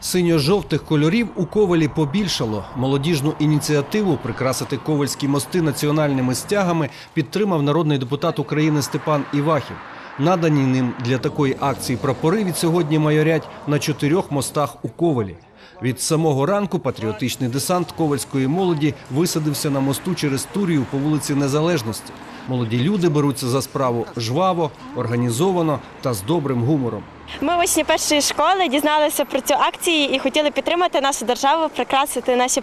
Синьо-жовтих кольорів у Ковалі побільшало. Молодіжну ініціативу прикрасити ковальські мости національними стягами підтримав народний депутат України Степан Івахів. Надані ним для такої акції прапори від сьогодні майорять на чотирьох мостах у Ковалі. Від самого ранку патріотичний десант ковальської молоді висадився на мосту через Турію по вулиці Незалежності. Молоді люди беруться за справу жваво, організовано та з добрим гумором. Ми учні першої школи дізналися про цю акцію і хотіли підтримати нашу державу, прикрасити наші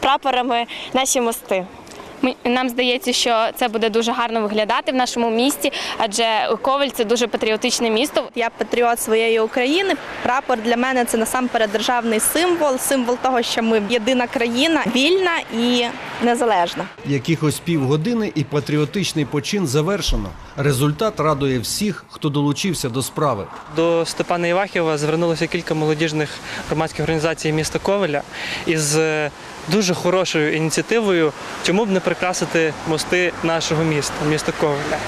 прапорами наші мости. Нам здається, що це буде дуже гарно виглядати в нашому місті, адже Коваль це дуже патріотичне місто. Я патріот своєї України. Прапор для мене це насамперед державний символ, символ того, що ми єдина країна, вільна і незалежна. Якихось півгодини і патріотичний почин завершено. Результат радує всіх, хто долучився до справи. До Степана Івахіва звернулося кілька молодіжних громадських організацій міста Ковеля із е, дуже хорошою ініціативою, чому б не прикрасити мости нашого міста, міста Ковеля.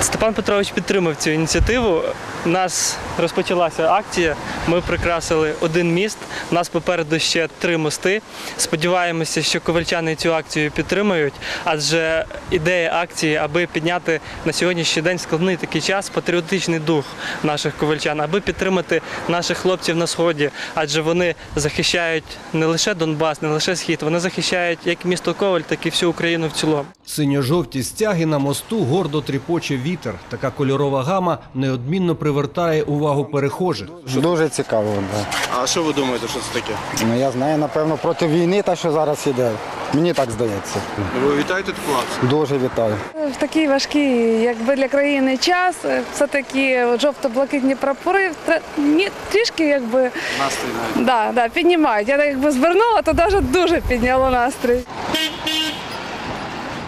Степан Петрович підтримав цю ініціативу. У нас розпочалася акція. Ми прикрасили один міст. У нас попереду ще три мости. Сподіваємося, що ковальчани цю акцію підтримають, адже ідея акції, аби підняти на сьогоднішній день складний такий час патріотичний дух наших ковальчан, аби підтримати наших хлопців на сході, адже вони захищають не лише Донбас, не лише схід, вони захищають як місто Коваль, так і всю Україну в цілому. Синьо-жовті стяги на мосту гордо тріпоче вітер. Така кольорова гама неодмінно привертає увагу перехожих. Дуже цікаво. Да. А що ви думаєте, що це таке? Ну, я знаю, напевно, проти війни, та що зараз іде. Мені так здається. Ви вітаєте таку акцію? Дуже вітаю. В такий важкий, якби для країни час, все-таки жовто-блакитні прапори тре- ні, трішки якби Настрій навіть. да, да, піднімають. Я так якби звернула, то навіть дуже підняло настрій.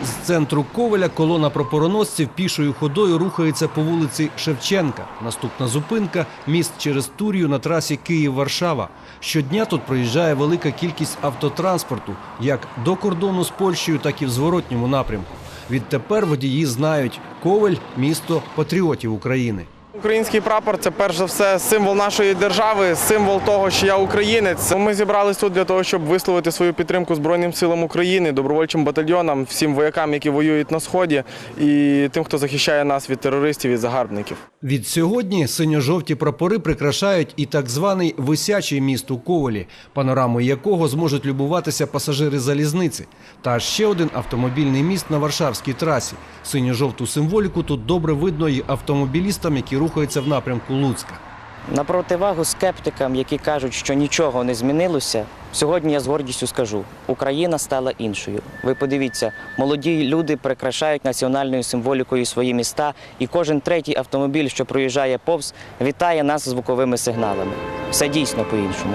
З центру Ковеля колона прапороносців пішою ходою рухається по вулиці Шевченка. Наступна зупинка міст через Турію на трасі Київ-Варшава. Щодня тут проїжджає велика кількість автотранспорту, як до кордону з Польщею, так і в зворотньому напрямку. Відтепер водії знають Ковель місто патріотів України. Український прапор це перш за все символ нашої держави, символ того, що я українець. Ми зібрались тут для того, щоб висловити свою підтримку Збройним силам України, добровольчим батальйонам, всім воякам, які воюють на сході, і тим, хто захищає нас від терористів і загарбників. Від сьогодні синьо-жовті прапори прикрашають і так званий висячий міст у Ковелі, панорамою якого зможуть любуватися пасажири залізниці. Та ще один автомобільний міст на Варшавській трасі. Синьо-жовту символіку тут добре видно і автомобілістам, які рухаються в напрямку Луцька. На противагу скептикам, які кажуть, що нічого не змінилося, сьогодні я з гордістю скажу: Україна стала іншою. Ви подивіться, молоді люди прикрашають національною символікою свої міста, і кожен третій автомобіль, що проїжджає повз, вітає нас звуковими сигналами. Все дійсно по-іншому.